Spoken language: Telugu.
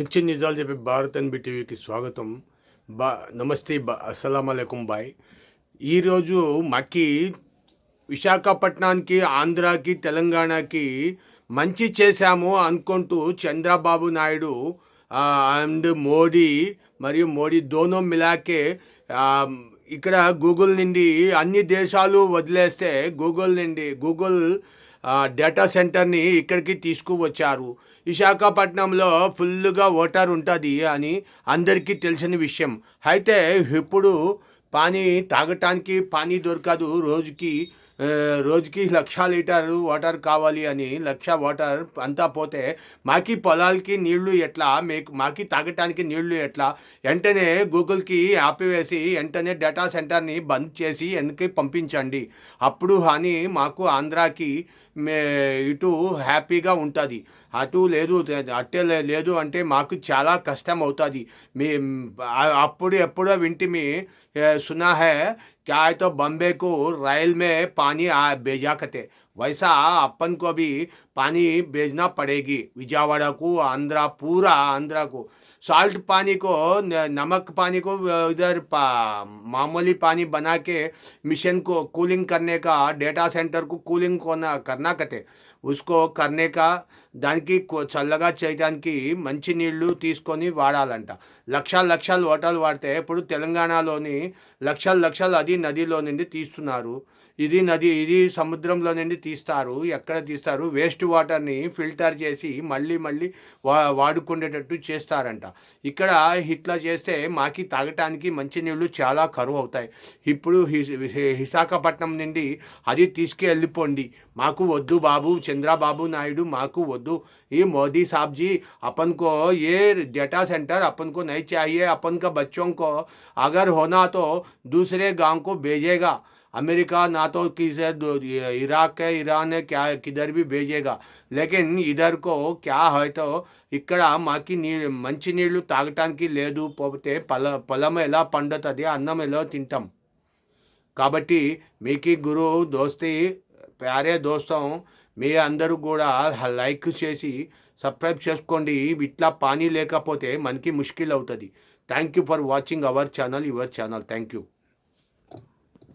మిర్చి నిజాలు చెప్పే భారత్ ఎన్బి టీవీకి స్వాగతం. బా నమస్తే బా అస్సలం అలైకుం బాయ్. ఈరోజు మాకి విశాఖపట్నానికి ఆంధ్రాకి తెలంగాణకి మంచి చేశాము అనుకుంటూ చంద్రబాబు నాయుడు అండ్ మోడీ మరియు మోడీ దోనో మిలాకే ఇక్కడ గూగుల్ నుండి అన్ని దేశాలు వదిలేస్తే గూగుల్ నుండి గూగుల్ డేటా సెంటర్ని ఇక్కడికి తీసుకువచ్చారు. విశాఖపట్నంలో ఫుల్గా ఓటర్ ఉంటుంది అని అందరికీ తెలిసిన విషయం. అయితే ఇప్పుడు పానీ తాగటానికి పానీ దొరకదు రోజుకి రోజుకి లక్ష లీటర్ వాటర్ కావాలి అని లక్ష వాటర్ అంతా పోతే మాకి పొలాలకి నీళ్ళు ఎట్లా మీకు మాకి తాగటానికి నీళ్ళు ఎట్లా? వెంటనే గూగుల్కి ఆపివేసి వెంటనే డేటా సెంటర్ని బంద్ చేసి వెనక్కి పంపించండి? అప్పుడు అని మాకు ఆంధ్రాకి మే ఇటు హ్యాపీగా ఉంటుంది. అటు లేదు అట్టే లేదు అంటే మాకు చాలా కష్టం అవుతుంది మీ అప్పుడు ఎప్పుడో వింటిమి సునా హే क्या है तो बम्बे को रेल में पानी भेजा करते। वैसा अपन को भी पानी भेजना पड़ेगी विजयवाड़ा को आंध्रा पूरा आंध्रा को साल्ट पानी को न- नमक पानी को इधर पा, मामूली पानी बना के मिशन को कूलिंग करने का डेटा सेंटर को कूलिंग कोना करना कते उसको करने का దానికి కొ- చల్లగా చేయడానికి మంచి నీళ్లు తీసుకొని వాడాలంట లక్షల లక్షలు ఓటలు వాడితే ఇప్పుడు తెలంగాణలోని లక్షల లక్షలు అది నదిలో నుండి తీస్తున్నారు ఇది నది ఇది సముద్రంలో నుండి తీస్తారు ఎక్కడ తీస్తారు వేస్ట్ వాటర్ని ఫిల్టర్ చేసి మళ్ళీ మళ్ళీ వా వాడుకునేటట్టు చేస్తారంట ఇక్కడ ఇట్లా చేస్తే మాకి తాగటానికి మంచి నీళ్లు చాలా కరువు అవుతాయి ఇప్పుడు हि- हि- విశాఖపట్నం నుండి అది తీసుకెళ్ళిపోండి మాకు వద్దు బాబు చంద్రబాబు నాయుడు మాకు వద్దు ये मोदी साहब जी अपन को ये डेटा सेंटर अपन को नहीं चाहिए अपन का बच्चों को अगर होना तो दूसरे गांव को भेजेगा अमेरिका ना तो किसे दो- ये इराक है ईरान है क्या किधर भी भेजेगा लेकिन इधर को क्या है तो ఇక్కడ మాకి నీ మంచి నీళ్లు తాగటానికి లేదు పోతే పొల పొలం ఎలా పండుతుంది అన్నం ఎలా తింటాం కాబట్టి మీకి గురు దోస్తి ప్యారే దోస్తం మీ అందరూ కూడా లైక్ చేసి సబ్స్క్రైబ్ చేసుకోండి ఇట్లా పానీ లేకపోతే మనకి ముష్కిల్ అవుతుంది thank you for watching our channel your channel thank you